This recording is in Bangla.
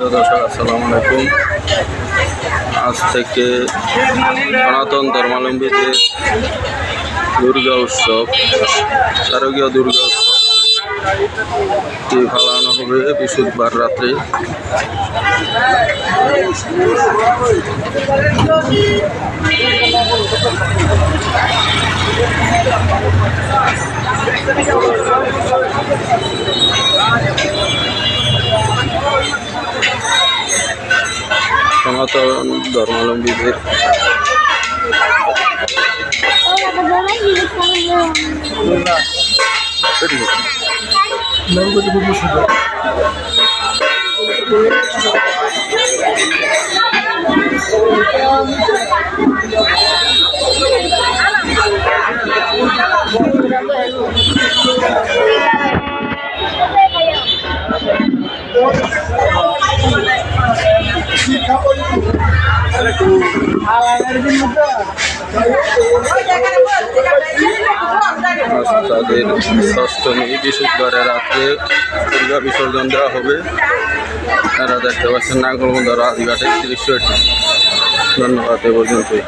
দর্শক, আসসালামু আলাইকুম। আজ থেকে সনাতন ধর্মাবলম্বীদের দুর্গা উৎসব, শারদীয় দুর্গা উৎসব পালানো হবে বৃহস্পতিবার রাত্রে। সনাতন ধর্মাবলম্বীদের এটি হোক। তাদের ষষ্ঠমী বিশুদ্ধরে রাত্রে দুর্গা বিসর্জন দেওয়া হবে। তারা দেখতে পাচ্ছেন নাগরবন্ধ রাজঘাটের দৃশ্যটি ধন্যবাদ এ পর্যন্তই।